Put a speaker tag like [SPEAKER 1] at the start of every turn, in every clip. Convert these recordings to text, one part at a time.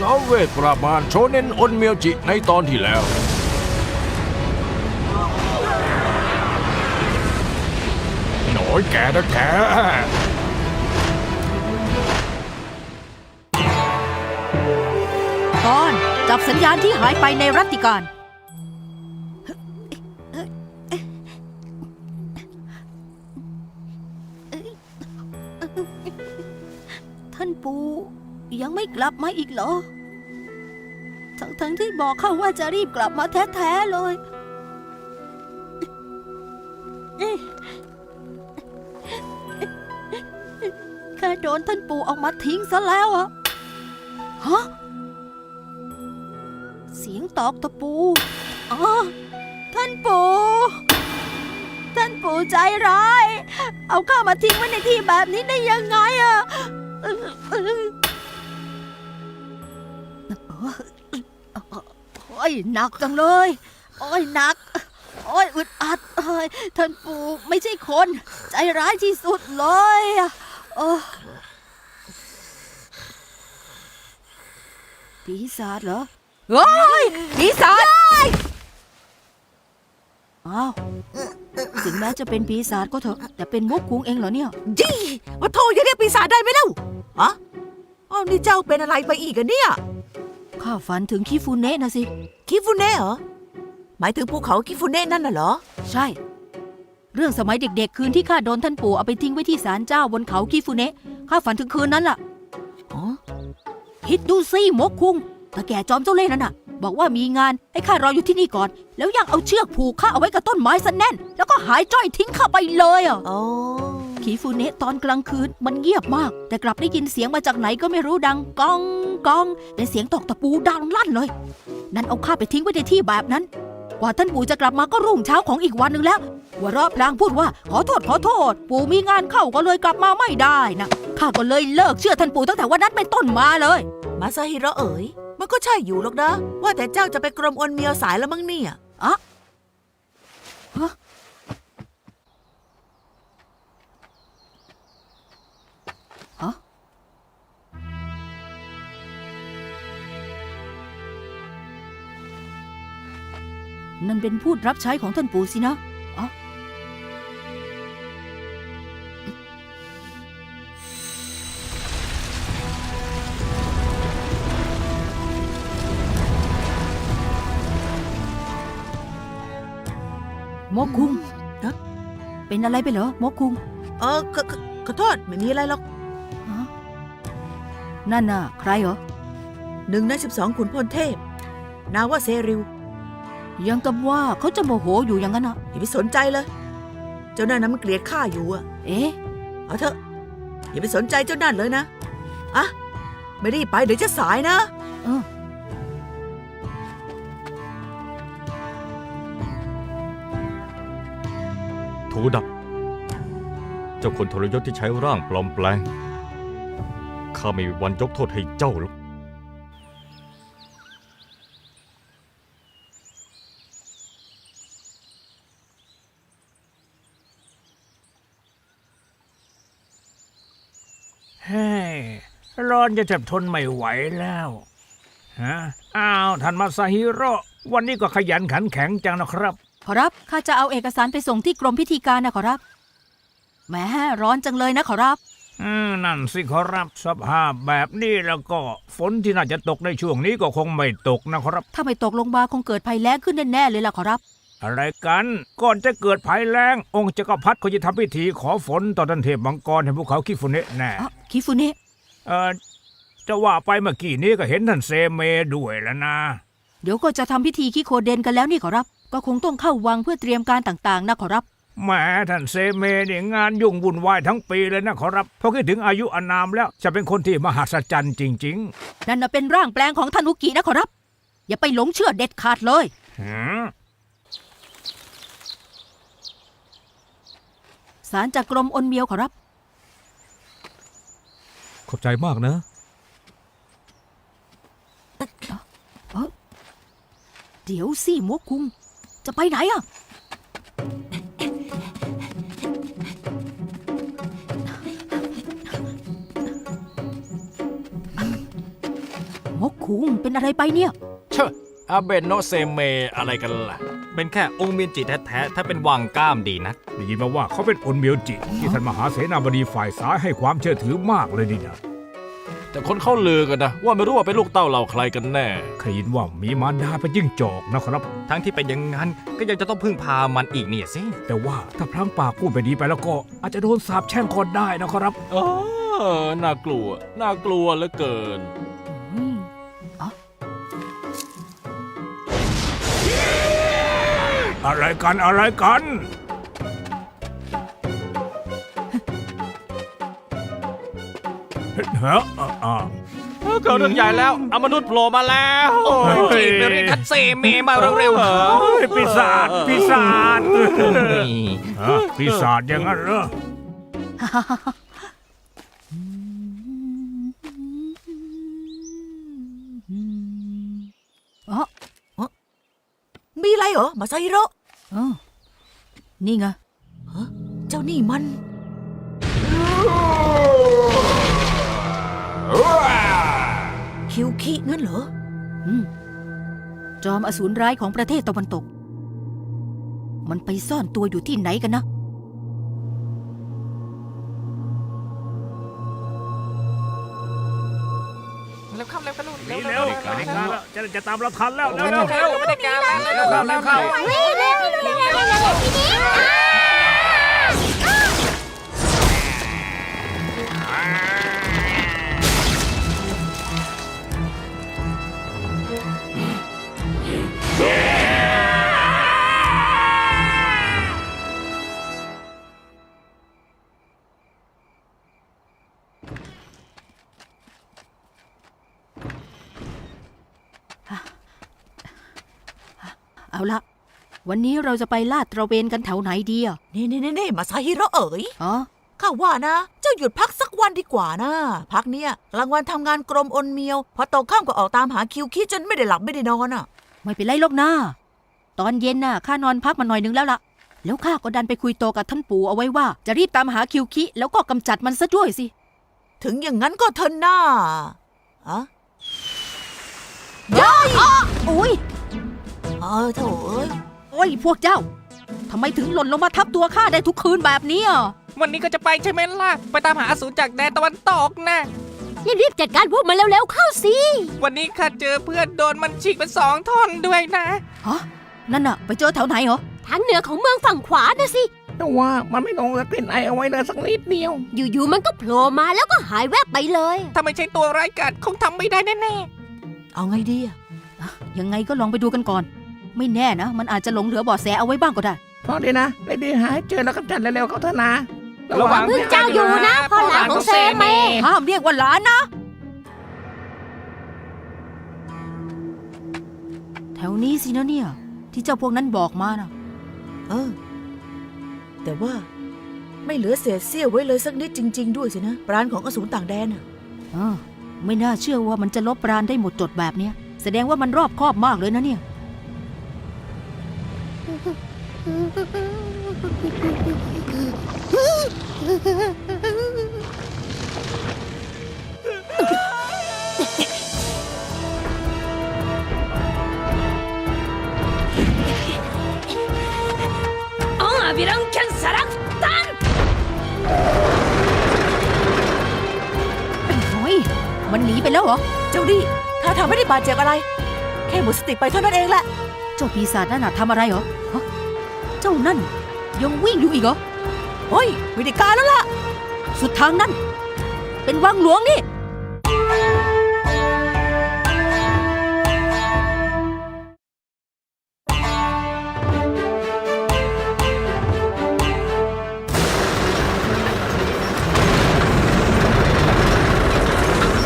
[SPEAKER 1] จอมเวทประมาณโชเนนอนเมียวจิในตอนที่แล้ว หน่อยแกนะแก
[SPEAKER 2] ตอนจับสัญญาณที่หายไปในรัตติการ กลับมาอีกเหรอ ทั้งทั้งที่บอกเขาว่าจะรีบกลับมาแท้ๆเลย แค่โดนท่านปู่เอามาทิ้งซะแล้วอะฮะ เสียงตอกตะปูอ๋อท่านปู่ ท่านปู่ใจร้าย เอาข้ามาทิ้งไว้ในที่แบบนี้ได้ยังไงอะ ยหนักจังเลย โอ้ยหนัก โอ้ยอึดอัดเอ้ยท่านปู่ไม่ใช่คน ใจร้ายที่สุดเลยอะเออปีศาจเหรอเฮ้ยปีศาจอ้าวถึงแม้จะเป็นปีศาจก็เถอะ แต่เป็นมุกคุงเองเหรอเนี่ย
[SPEAKER 3] จีว่าโทอย่าเรียกปีศาจได้ไหมเล่าฮะอ้าวนี่เจ้าเป็นอะไรไปอีกอะเนี่ย
[SPEAKER 2] ข้าฝันถึงคิฟูเนะนะสิ
[SPEAKER 3] คิฟูเน่เหรอ หมายถึงภูเขาคิฟูเน่นั่นน่ะเหรอ
[SPEAKER 2] ใช่ เรื่องสมัยเด็กๆ คืนที่ข้าโดนท่านปู่เอาไปทิ้งไว้ที่ศาลเจ้าบนเขาคิฟูเนะข้าฝันถึงคืนนั้นล่ะ
[SPEAKER 3] อ๋อ
[SPEAKER 2] คิดดูสิมกคุงตาแก่จอมเจ้าเล่ห์นั่นน่ะ บอกว่ามีงานให้ข้ารออยู่ที่นี่ก่อน แล้วยังเอาเชือกผูกข้าเอาไว้กับต้นไม้ซะแน่น แล้วก็หายจ้อยทิ้งข้าไปเลยอะ
[SPEAKER 3] อ๋อ
[SPEAKER 2] ขีฟูเนะตอนกลางคืนมันเงียบมาก แต่กลับได้ยินเสียงมาจากไหนก็ไม่รู้ดังก้องก้องเป็นเสียงตอกตะปูดังลั่นเลย นั่นเอาข้าไปทิ้งไว้ในที่แบบนั้น กว่าท่านปู่จะกลับมาก็รุ่งเช้าของอีกวันหนึ่งแล้วหัวเราะพลางพูดว่าขอโทษขอโทษ ปู่มีงานเข้าก็เลยกลับมาไม่ได้นะข้าก็เลยเลิกเชื่อท่านปู่ตั้งแต่วันนั้นเป็นต้นมาเลย
[SPEAKER 3] มาซาฮิร่เอ๋ยมันก็ใช่อยู่หรอกนะ ว่าแต่เจ้าจะไปกรมอวนเมียวสายแล้วมั้งเนี่ย
[SPEAKER 2] นั่นเป็นพูดรับใช้ของท่านปู่สินะอ๋อโมกคุง
[SPEAKER 3] ฮะ
[SPEAKER 2] เป็นอะไรไปเหรอโมกคุง
[SPEAKER 3] เออขอขอขอโทษไม่มีอะไรหรอก
[SPEAKER 2] ฮะนั่นน่ะ ใครเหรอ
[SPEAKER 3] หนึ่งในสิบสองขุนพลเทพ นาว่าเซริว
[SPEAKER 2] ยังกับว่าเขาจะโมโหอยู่อย่างนั้นอะ
[SPEAKER 3] อย่าไปสนใจเลย เจ้านั่นนะมันเกลียดข้าอยู่อะ
[SPEAKER 2] เอ๊ะ
[SPEAKER 3] เอาเถอะ อย่าไปสนใจเจ้านั่นเลยนะ อะ ไม่รีบไปเดี๋ยวจะสายนะ
[SPEAKER 2] เออ
[SPEAKER 4] ถูดับ เจ้าคนทรยศที่ใช้ร่างปลอมแปลง ข้าไม่มีวันยกโทษให้เจ้าหรอก
[SPEAKER 1] ร้อนจะแทบทนไม่ไหวแล้วฮะอ้าวท่านมาซาฮิโร่วันนี้ก็ขยันขันแข็งจังนะครับ
[SPEAKER 2] ขอรับข้าจะเอาเอกสารไปส่งที่กรมพิธีการนะขอรับแหมร้อนจังเลยนะขอรับ
[SPEAKER 1] อืมนั่นสิขอรับสภาพแบบนี้แล้วก็ ฝนที่น่าจะตกในช่วงนี้ก็คงไม่ตกนะครับ
[SPEAKER 2] ถ้าไม่ตกลงมาคงเกิดภัยแล้งขึ้นแน่ๆเลยล่ะขอรับ
[SPEAKER 1] อะไรกันก่อนจะเกิดภัยแล้ง องค์จักรพรรดิเขาจะทำพิธีขอฝนต่อท่านเทพมังกรแห่งภูเขาคิฟุเนะแน่
[SPEAKER 2] อ๋อคิฟูเนะ
[SPEAKER 1] เออจะว่าไปเมื่อกี้นี้ก็เห็นท่านเซเมด้วยแล้วนะ
[SPEAKER 2] เดี๋ยวก็จะทำพิธีคิโคเดนกันแล้วนี่ขอรับ ก็คงต้องเข้าวังเพื่อเตรียมการต่างๆ นะขอรับ
[SPEAKER 1] แหมท่านเซเมเนี่ยงานยุ่งวุ่นวายทั้งปีเลยนะขอรับพอคิดถึงอายุอานามแล้วจะเป็นคนที่มหัศจรรย์จริง
[SPEAKER 2] นั่นน่ะเป็นร่างแปลงของท่านอุกินะขอรับ อย่าไปหลงเชื่อเด็ดขาดเลย
[SPEAKER 1] ๆหืม
[SPEAKER 2] สารจากกรมอนเมียวขอรับ
[SPEAKER 4] ขอบใจมากนะ
[SPEAKER 2] เดี๋ยวสิมกคุง จะไปไหนอะงกคุงเป็นอะไรไปเนี่ย
[SPEAKER 5] เชอะ อาเบนโนเซเมอะไรกันล่ะ
[SPEAKER 4] เป็นแค่องค์เมียนจิแท้ๆ ถ้าเป็นวังกล้ามดีนัก
[SPEAKER 1] ได้ยินมาว่าเขาเป็นอนเมียวจิ ที่ท่านมหาเสนาบดีฝ่ายซ้ายให้ความเชื่อถือมากเลยนี่นะ
[SPEAKER 5] แต่คนเข้าลือกันนะ ว่าไม่รู้ว่าเป็นลูกเต้าเราใครกันแน่
[SPEAKER 1] เคยยินว่ามีมารดาเป็นยิ่งจอกนะครับ
[SPEAKER 4] ทั้งที่เป็นอย่างนั้นก็ยังจะต้องพึ่งพามันอีกเนี่ยสิ
[SPEAKER 1] แต่ว่าถ้าพลั้งปากพูดไปดีไปแล้วก็อาจจะโดนสาปแช่งคนได้นะครับ
[SPEAKER 5] เออ น่ากลัว น่ากลัวเหลือเกิน
[SPEAKER 2] อะ
[SPEAKER 1] ไรกันอะไรกันเฮ้ออะอะ
[SPEAKER 5] เกิดเรื่องใหญ่แล้วอมนุษย์โผล่มาแล้ว
[SPEAKER 4] โอ้ยจีบไปเรียกทัดเซเมมาเร็วๆ
[SPEAKER 1] เฮ้ยปีศาจปีศาจ
[SPEAKER 4] นี่
[SPEAKER 1] ฮะปีศาจอย่างนั้นเหรอ
[SPEAKER 2] อ๋อ
[SPEAKER 3] มีอะไร เหรอ มาไซฮิโร่
[SPEAKER 2] เออนี่ไง
[SPEAKER 3] เจ้านี่มัน คิวคิงั้นเหรอ
[SPEAKER 2] อืม จอมอสูรร้ายของประเทศตะวันตก มันไปซ่อนตัวอยู่ที่ไหนกันนะ
[SPEAKER 6] เร็วเข้าเร็วกันลูก
[SPEAKER 1] หนีเร็วไม่ได้การแล้ว จะจะตามเราทันแล้วเร็ว
[SPEAKER 6] เร็
[SPEAKER 1] เร็
[SPEAKER 6] ว
[SPEAKER 1] ว
[SPEAKER 6] เร็วไม่ได้การแล้วเร็วเข้าเร็วเข้า
[SPEAKER 2] เอาละวันนี้เราจะไปลาดตระเวนกันแถวไหนดีอะ
[SPEAKER 3] นี่นี่นี่นี่มาไซฮิโร่เอ๋ย
[SPEAKER 2] อ๋อ
[SPEAKER 3] ข้าว่านะ เจ้าหยุดพักสักวันดีกว่านะ พักเนี้ยกลางวันทำงานกรมอนเมียว พอตกข้ามก็ออกตามหาคิวคิจนไม่ได้หลับไม่ได้นอนอะ
[SPEAKER 2] ไม่เป็นไรหรอกนะตอนเย็นน่ะข้านอนพักมาหน่อยนึงแล้วล่ะแล้วข้าก็ดันไปคุยโตกับท่านปู่เอาไว้ว่า จะรีบตามหาคิวคิแล้วก็กำจัดมันซะด้วยสิ
[SPEAKER 3] ถึงอย่างนั้นก็เถอะหน้าอะ
[SPEAKER 2] ย้อยอุ้ย
[SPEAKER 3] เออโถเอ้ย
[SPEAKER 2] โอ้ยพวกเจ้าทำไมถึงหล่นลงมาทับตัวข้าได้ทุกคืนแบบนี้อะ
[SPEAKER 6] วันนี้ก็จะไปใช่ไหมล่ะ ไปตามหาอสูรจากแดนตะวันตกนะ
[SPEAKER 2] รีบจัดการพวกมันเร็วๆเข้าสิ
[SPEAKER 6] วันนี้ข้าเจอเพื่อนโดนมันฉีกเป็นสองท่อนด้วยนะ
[SPEAKER 2] ฮะนั่นน่ะ ไปเจอแถวไหนเหรอ
[SPEAKER 7] ทางเหนือของเมืองฝั่งขวานะสิ
[SPEAKER 6] แต่ว่ามันไม่ลงสกลิ่นไอเอาไว้เลยสักนิดเดียว
[SPEAKER 7] อยู่ๆมันก็โผล่มาแล้วก็หายแวบไปเลย
[SPEAKER 6] ถ้าไม่ใช่ตัวร้ายกาจคงทำไม่ได้แน่
[SPEAKER 3] เอาไงดีอะ
[SPEAKER 2] ยังไงก็ลองไปดูกันก่อน ไม่แน่นะ มันอาจจะหลงเหลือเบาะแสเอาไว้บ้างก็ได้
[SPEAKER 8] พอดีนะได้ดีหายเจอแล้วก็จัดเร็วๆเขาเถอะนะ
[SPEAKER 6] ๆระวัง
[SPEAKER 7] พึ่งเจ้าอยู่นะพ่อหลานของเซเม
[SPEAKER 2] ห้ามเรียกว่าหลานนะ แถวนี้สินะเนี่ย ที่เจ้าพวกนั้นบอกมานะ
[SPEAKER 3] เออ แต่ว่าไม่เหลือเศษเสี้ยวไว้เลยสักนิดจริง ๆ ด้วยสินะปราณของอสูรต่างแดนอะ
[SPEAKER 2] เออ ไม่น่าเชื่อว่ามันจะลบปราณได้หมดจดแบบเนี้ย แสดงว่ามันรอบคอบมากเลยนะเนี่ย
[SPEAKER 7] อ๋อวิรังแคนสารักตัน
[SPEAKER 2] โอ้ยมันหนีไปแล้วเหรอ
[SPEAKER 3] เจ้าดิถ้าทำไม่ได้บาดเจ็บอะไร แค่หมดสติไปเท่านั้นเองแหละ
[SPEAKER 2] เจ้าปีศาจนั่นน่ะทำอะไรเหรอ เจ้านั่น ยังวิ่งอยู่อีกเหรอ
[SPEAKER 3] เฮ้ยวิธีการแล้วล่ะ
[SPEAKER 2] สุดทางนั่น เป็นวังหลวงนี่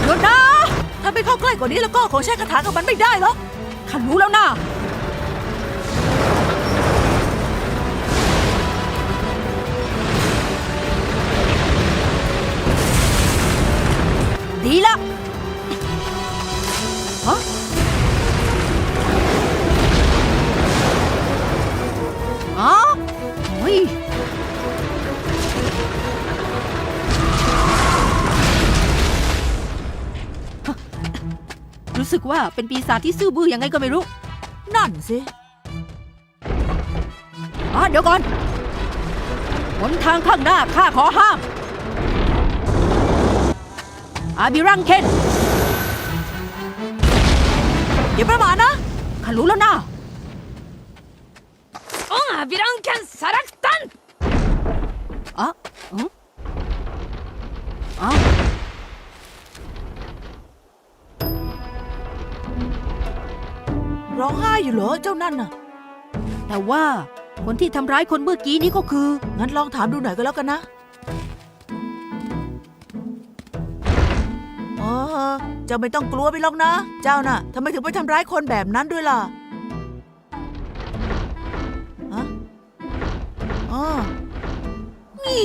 [SPEAKER 3] หยุดนะถ้าไปเข้าใกล้กว่านี้แล้วก็คงใช้คาถากับมันไม่ได้หรอก
[SPEAKER 2] ข้ารู้แล้วนะ ดีละฮะอ๋อโอ้ยรู้สึกว่าเป็นปีศาจที่ซื่อบื้อยังไงก็ไม่รู้
[SPEAKER 3] นั่นสิ
[SPEAKER 2] อ๋อเดี๋ยวก่อนหนทางข้างหน้าข้าขอห้าม อาบิรังเคน
[SPEAKER 3] อย่าประมาทนะ
[SPEAKER 2] ข้ารู้แล้วนะ
[SPEAKER 7] องอาบิรังเคนสารัก
[SPEAKER 2] ตันอะอืมอะ
[SPEAKER 3] ร้องไห้อยู่เหรอเจ้านั่นน่ะ
[SPEAKER 2] แต่ว่าคนที่ทำร้ายคนเมื่อกี้นี้ก็คือ
[SPEAKER 3] งั้นลองถามดูหน่อยก็แล้วกันนะ เจ้าไม่ต้องกลัวไปหรอกนะ เจ้าน่ะทำไมถึงไปทำร้ายคนแบบนั้นด้วยล่ะฮะอ๋อนี่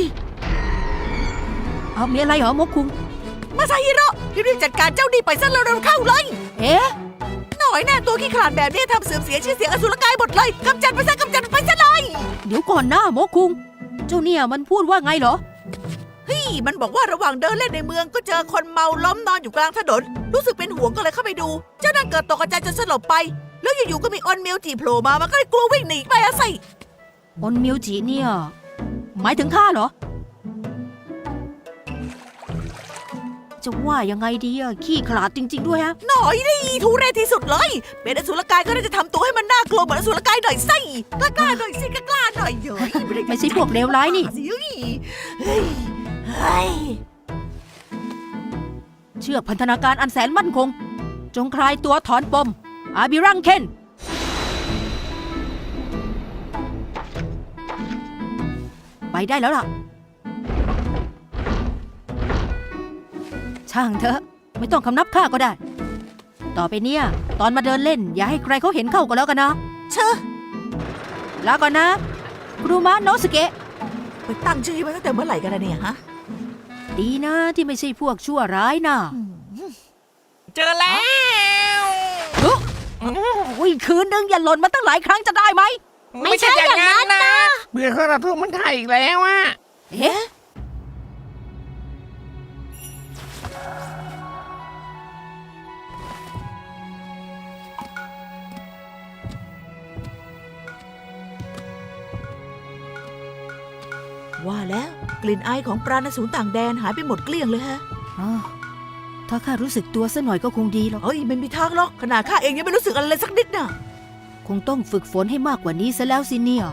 [SPEAKER 2] เอามีอะไรเหรอมกคุง
[SPEAKER 3] มาซาฮิโร่รีบๆจัดการเจ้านี่ไปซะเร็วๆเข้าเลย
[SPEAKER 2] เอ๊ะ
[SPEAKER 3] หน่อยแน่ตัวขี้ขลาดแบบนี้ทำเสื่อมเสียชื่อเสียงอสุรกายหมดเลยกำจัดไปซะกำจัดไปซะเลย
[SPEAKER 2] เดี๋ยวก่อนนะมกคุง เจ้าเนี่ยมันพูดว่าไงเหรอ
[SPEAKER 3] มันบอกว่าระหว่างเดินเล่นในเมืองก็เจอคนเมาล้มนอนอยู่กลางถนน รู้สึกเป็นห่วงก็เลยเข้าไปดู เจ้านั่นเกิดตกใจจนสลบไป แล้วอยู่ๆก็มีออนเมลจีโผล่มา มันก็เลยกลัววิ่งหนีไปอะสิ
[SPEAKER 2] อนมิวจิเนี่ยหมายถึงข้าเหรอ จะว่ายังไงดีอะขี้ขลาดจริง ๆ ด้วยฮะ
[SPEAKER 3] หน่อยดิทุเรศที่สุดเลย เป็นอสุรกายก็น่าจะทำตัวให้มันน่ากลัวเหมือนอสุรกายหน่อยสิกล้าๆหน่อยสิกล้าๆหน่อยเย้ย
[SPEAKER 2] ไม่ใช่พวกเลวร้ายนี่
[SPEAKER 3] สิเฮ้ย เฮ้ยเฮ้ย
[SPEAKER 2] เชือกพันธนาการอันแสนมั่นคง จงคลายตัวถอนปม อาบิรังเคน ไปได้แล้วล่ะ ช่างเถอะ ไม่ต้องคำนับข้าก็ได้ ต่อไปเนี่ย ตอนมาเดินเล่น อย่าให้ใครเขาเห็นเข้าก็แล้วกันนะ
[SPEAKER 3] เชอะ
[SPEAKER 2] ลาก่อนนะครูมะโนสเกะ
[SPEAKER 3] ไปตั้งชื่อให้มันตั้งแต่เมื่อไหร่กันนะเนี่ยฮะ
[SPEAKER 2] ดีนะที่ไม่ใช่พวกชั่วร้ายนะ
[SPEAKER 6] เจอแล้ว
[SPEAKER 2] โอ้ยคืนนึงอย่าหล่นมาตั้งหลายครั้งจะได้ไหม
[SPEAKER 7] ไม่ใช่อย่างนั้นนะ
[SPEAKER 8] เบื่อข้าราทูมันไทยอีกแล้วอะ
[SPEAKER 2] เอ๊ะ
[SPEAKER 3] ว่าแล้วกลิ่นไอของปราณสูนต่างแดนหายไปหมดเกลี้ยงเลยฮะ
[SPEAKER 2] อ้าวถ้าข้ารู้สึกตัวสัหน่อยก็คงดีหรอก
[SPEAKER 3] เฮ้ยไม่มีทางหรอก ขนาดข้าเองยังไม่รู้สึกอะไรเลยสักนิดน่ะ
[SPEAKER 2] คงต้องฝึกฝนให้มากกว่านี้ซะแล้วสิเนี่ย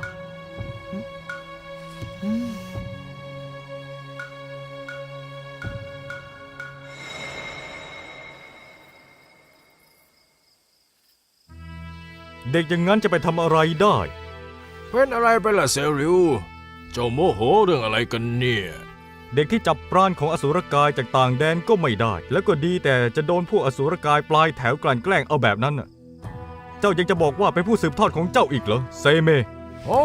[SPEAKER 4] เด็กอย่างนั้นจะไปทำอะไรได้
[SPEAKER 5] เป็นอะไรไปล่ะเซริว เจ้าโมโหเรื่องอะไรกันเนี่ย
[SPEAKER 4] เด็กที่จับปราณของอสุรกายจากต่างแดนก็ไม่ได้ แล้วก็ดีแต่จะโดนพวกอสุรกายปลายแถวกลั่นแกล้งเอาแบบนั้นน่ะ เจ้ายังจะบอกว่าเป็นผู้สืบทอดของเจ้าอีกเหรอเซเม
[SPEAKER 5] โอ้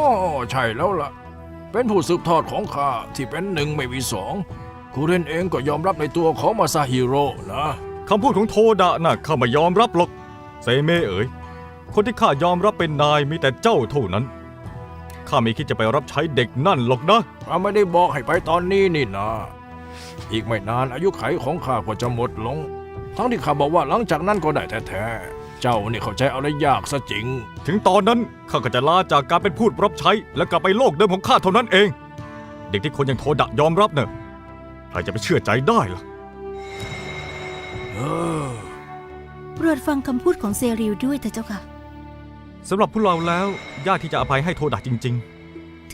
[SPEAKER 5] ใช่แล้วล่ะ เป็นผู้สืบทอดของข้าที่เป็นหนึ่งไม่มีสองคูเรนเองก็ยอมรับในตัวของมาซาฮิโร่นะ
[SPEAKER 4] คำพูดของโทดะน่ะข้าไม่ยอมรับหรอกเซเมเอ๋ยคนที่ข้ายอมรับเป็นนายมีแต่เจ้าเท่านั้น ข้าไม่คิดจะไปรับใช้เด็กนั่นหรอกนะ
[SPEAKER 5] ข้าไม่ได้บอกให้ไปตอนนี้นี่นะ อีกไม่นานอายุไขของข้าก็จะหมดลง ทั้งที่ข้าบอกว่าหลังจากนั้นก็ได้แท้ๆ เจ้านี่เข้าใจอะไรยากซะจริง
[SPEAKER 4] ถึงตอนนั้นข้าก็จะลาจากการเป็นผู้รับใช้ และกลับไปโลกเดิมของข้าเท่านั้นเอง เด็กที่คนอย่างโทดะยอมรับเนอะใครจะไปเชื่อใจได้ล่ะ
[SPEAKER 5] เออ
[SPEAKER 2] โปรดฟังคำพูดของเซริลด้วยเถอะเจ้าค่ะ
[SPEAKER 4] สำหรับพวกเราแล้วยากที่จะอภัยให้โทดะจริง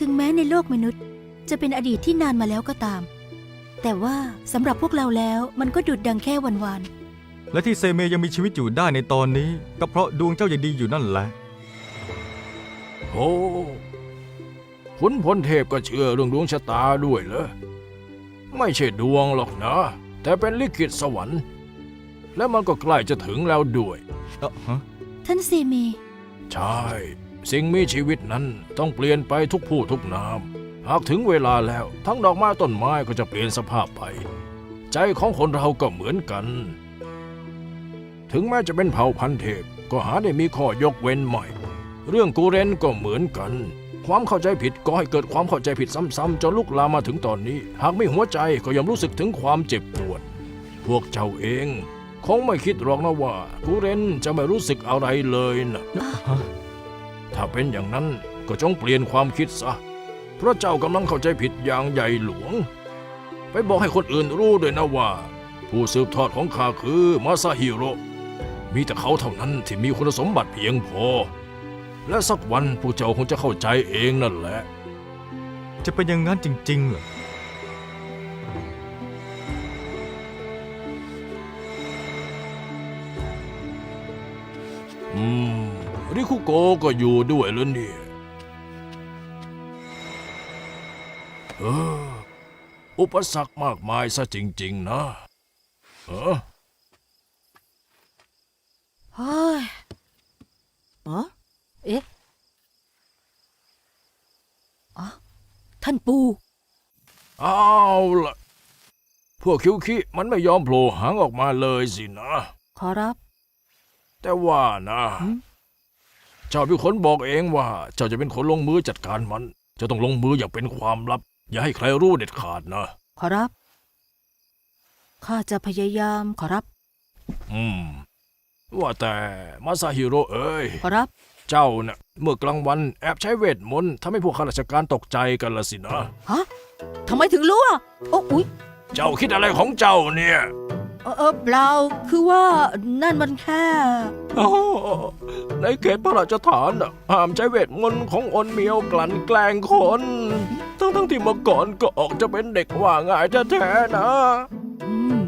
[SPEAKER 2] ถึงแม้ในโลกมนุษย์จะเป็นอดีตที่นานมาแล้วก็ตาม แต่ว่าสำหรับพวกเราแล้วมันก็ดุดดังแค่วันวาน
[SPEAKER 4] ๆ และที่เซเมยังมีชีวิตอยู่ได้ในตอนนี้ ก็เพราะดวงเจ้ายังดีอยู่นั่นแหละ
[SPEAKER 5] โอ้ขุนพลเทพก็เชื่อเรื่องดวงชะตาด้วยเหรอ ไม่ใช่ดวงหรอกนะ แต่เป็นลิขิตสวรรค์ และมันก็ใกล้จะถึงแล้วด้วย
[SPEAKER 4] เอ่อฮะ
[SPEAKER 2] ท่านเซเม
[SPEAKER 5] ใช่ สิ่งมีชีวิตนั้นต้องเปลี่ยนไปทุกผู้ทุกนาม หากถึงเวลาแล้วทั้งดอกไม้ต้นไม้ก็จะเปลี่ยนสภาพไป ใจของคนเราก็เหมือนกัน ถึงแม้จะเป็นเผ่าพันธุ์เทพก็หาได้มีข้อยกเว้นใหม่ เรื่องกูเรนก็เหมือนกัน ความเข้าใจผิดก็ให้เกิดความเข้าใจผิดซ้ำๆจนลุกลามมาถึงตอนนี้ หากไม่หัวใจก็ย่อมรู้สึกถึงความเจ็บปวด พวกเจ้าเอง คงไม่คิดหรอกนะว่ากูเรนจะไม่รู้สึกอะไรเลยนะ ถ้าเป็นอย่างนั้นก็จงเปลี่ยนความคิดซะ เพราะเจ้ากำลังเข้าใจผิดอย่างใหญ่หลวง ไปบอกให้คนอื่นรู้ด้วยนะว่า ผู้สืบทอดของข้าคือมาซาฮิโร่ มีแต่เขาเท่านั้นที่มีคุณสมบัติเพียงพอ และสักวันผู้เจ้าคงจะเข้าใจเองนั่นแหละ
[SPEAKER 4] จะเป็นอย่างนั้นจริงๆเหรอ
[SPEAKER 5] อื โกะก็อยู่ด้วยแล้วเนี่ยเอออุปสรรคมากมายซะจริง ๆ นะเออ
[SPEAKER 2] เฮ้ย
[SPEAKER 3] ฮะ
[SPEAKER 2] เอ๊ะอ๋อท่านปู่
[SPEAKER 5] เอาล่ะ พวกคิวคิมันไม่ยอมโผล่หางออกมาเลยสินะ
[SPEAKER 2] ขอรับ
[SPEAKER 5] แต่ว่านะ
[SPEAKER 2] หืม
[SPEAKER 5] เจ้าเป็นคนบอกเองว่า เจ้าจะเป็นคนลงมือจัดการมันจะต้องลงมืออย่างเป็นความลับ อย่าให้ใครรู้เด็ดขาดนะ
[SPEAKER 2] ขอรับ ข้าจะพยายามขอรับ
[SPEAKER 5] อืม ว่าแต่มาซาฮิโร่เอ้ย
[SPEAKER 2] ขอรับ
[SPEAKER 5] เจ้าน่ะเมื่อกลางวันแอบใช้เวทมนต์ทำให้พวกข้าราชการตกใจกันละสินะ
[SPEAKER 2] ฮะทำไมถึงรู้อะโอ้อุ๊ย
[SPEAKER 5] เจ้าคิดอะไรของเจ้าเนี่ย
[SPEAKER 2] เออเออเปล่าคือว่านั่นมันแค่
[SPEAKER 5] โอ้ในเขตพระราชฐานน่ะห้ามใช้เวทมนต์ของอนเมียวกลั่นแกล้งคน ทั้งทั้งๆที่เมื่อก่อนก็ออกจะเป็นเด็กว่าง่ายแท้ๆนะ
[SPEAKER 2] อืม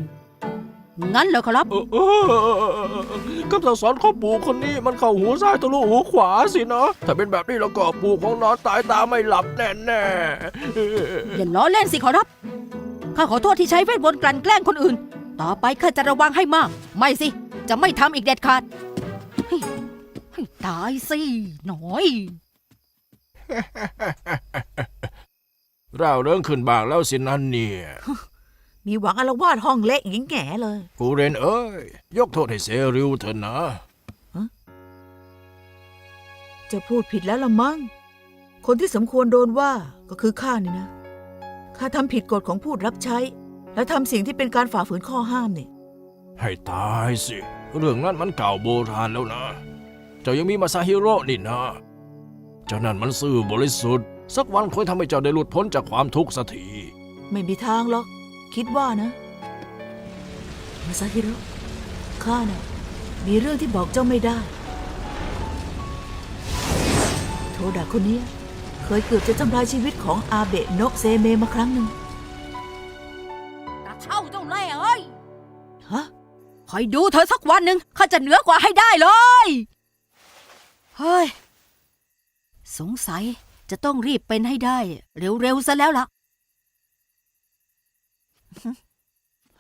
[SPEAKER 2] งั้นเหรอขอรับ
[SPEAKER 5] เออเออคำสั่งสอนของปู่คนนี้มันเข้าหูซ้ายทะลุหูขวาสินะ ถ้าเป็นแบบนี้แล้วก็ปู่คงนอนตายตาไม่หลับแน่ๆ
[SPEAKER 2] อย่าล้อเล่นสิขอรับ ข้าขอโทษที่ใช้เวทมนต์กลั่นแกล้งคนอื่น ต่อไปข้าจะระวังให้มาก ไม่สิ จะไม่ทำอีกเด็ดขาดเฮ้ยให้ตายสิหน่อย
[SPEAKER 5] เราเรื่องขึ้นบางแล้วสินั่นเนี่ย
[SPEAKER 3] มีหวังอารวาสห้องเละหญิงแง่เลย
[SPEAKER 5] กูเรนเอ้ย ยกโทษให้เซริวเถอะนะ
[SPEAKER 3] จะพูดผิดแล้วละมั้ง คนที่สมควรโดนว่าก็คือข้านี่นะ ข้าทำผิดกฎของผู้รับใช้ และทำสิ่งที่เป็นการฝ่าฝืนข้อห้ามนี่
[SPEAKER 5] ให้ตายสิ เรื่องนั้นมันเก่าโบราณแล้วนะ เจ้ายังมีมาซาฮิโร่นี่นะ เจ้านั่นมันซื่อบริสุทธิ์ สักวันคงทำให้เจ้าได้หลุดพ้นจากความทุกข์สักที
[SPEAKER 3] ไม่มีทางหรอก คิดว่านะมาซาฮิโร่ข้าน่ะมีเรื่องที่บอกเจ้าไม่ได้ โทดะคนเนี้ยเคยเกือบจะทำลายชีวิตของอาเบะโนะเซเมมาครั้งหนึ่ง
[SPEAKER 2] อยดูเธอสักวันหนึ่งข้าจะเหนือกว่าให้ได้เลย เฮ้ย สงสัยจะต้องรีบเป็นให้ได้ เร็วๆซะแล้วล่ะ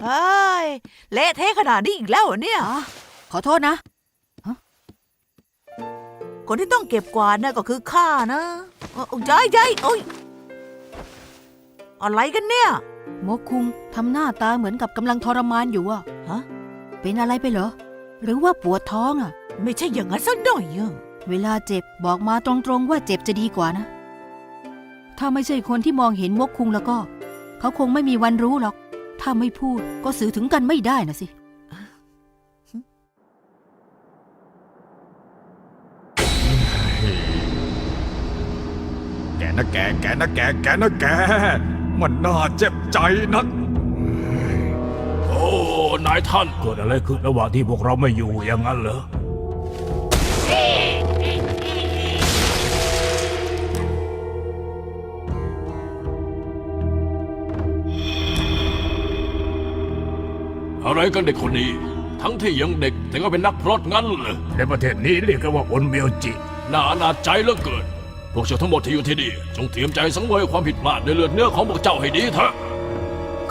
[SPEAKER 3] เฮ้ยเละเทะขนาดนี้อีกแล้วเหรอเนี่ย
[SPEAKER 2] อ๋อขอโทษนะ
[SPEAKER 3] คนที่ต้องเก็บกวาดน่ะก็คือข้านะเอ้ยย้ายย้ายโอ้ยอะไรกันเนี่ย
[SPEAKER 2] โมคุงทำหน้าตาเหมือนกับกำลังทรมานอยู่อะ
[SPEAKER 3] ฮะ
[SPEAKER 2] เป็นอะไรไปเหรอ หรือว่าปวดท้องอะ
[SPEAKER 3] ไม่ใช่อย่างนั้นสักหน่อยอะ
[SPEAKER 2] เวลาเจ็บบอกมาตรงๆว่าเจ็บจะดีกว่านะ ถ้าไม่ใช่คนที่มองเห็นมกคุงแล้วก็ เขาคงไม่มีวันรู้หรอก ถ้าไม่พูดก็สื่อถึงกันไม่ได้นะสิ
[SPEAKER 4] แกนะแก แกนะแก แกนะแก มันน่าเจ็บใจนัก
[SPEAKER 5] โอ้ นายท่าน
[SPEAKER 1] เกิดอะไรขึ้นระหว่างที่พวกเราไม่อยู่อย่างนั้นเหรอ
[SPEAKER 5] อะไรกันเด็กคนนี้ ทั้งที่ยังเด็กแต่ก็เป็นนักพรตงั้นเลย
[SPEAKER 1] ในประเทศนี้เรียกกันว่าอนเมียวจิ
[SPEAKER 5] น่าอนาจใจเหลือเกิน พวกเจ้าทั้งหมดที่อยู่ที่นี่จงเตรียมใจสังเวยความผิดพลาดในเลือดเนื้อของพวกเจ้าให้ดีเถอะ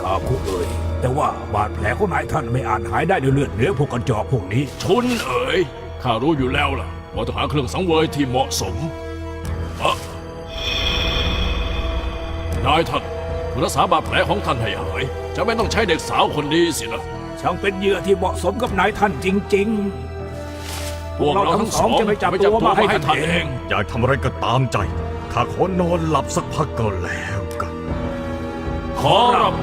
[SPEAKER 1] ข้าคุเอ่ย แต่ว่าบาดแผลของนายท่านไม่อาจหายได้ด้วยเลือดเนื้อพวกกระจอกพวกนี้
[SPEAKER 5] ชุนเอ๋ยข้ารู้อยู่แล้วล่ะ ว่าต้องหาเครื่องสังเวยที่เหมาะสมอะนายท่านเพื่อรักษาบาดแผลของท่านให้หาย จะไม่ต้องใช้เด็กสาวคนนี้สินะ
[SPEAKER 1] ช่างเป็นเหยื่อที่เหมาะสมกับนายท่านจริง
[SPEAKER 5] พวกเราทั้งสอง
[SPEAKER 1] จะไม่จับ
[SPEAKER 5] ไม่จับ
[SPEAKER 1] ตัว
[SPEAKER 5] ตัว
[SPEAKER 1] มา
[SPEAKER 5] มา
[SPEAKER 1] ให้
[SPEAKER 5] ให้
[SPEAKER 1] ท่า
[SPEAKER 5] ท่านน
[SPEAKER 1] เอ
[SPEAKER 5] เองง
[SPEAKER 4] อยากทำอะไรก็ตามใจ ข้าขอนอนหลับสักพักก็แล้วกัน
[SPEAKER 5] ขอรับ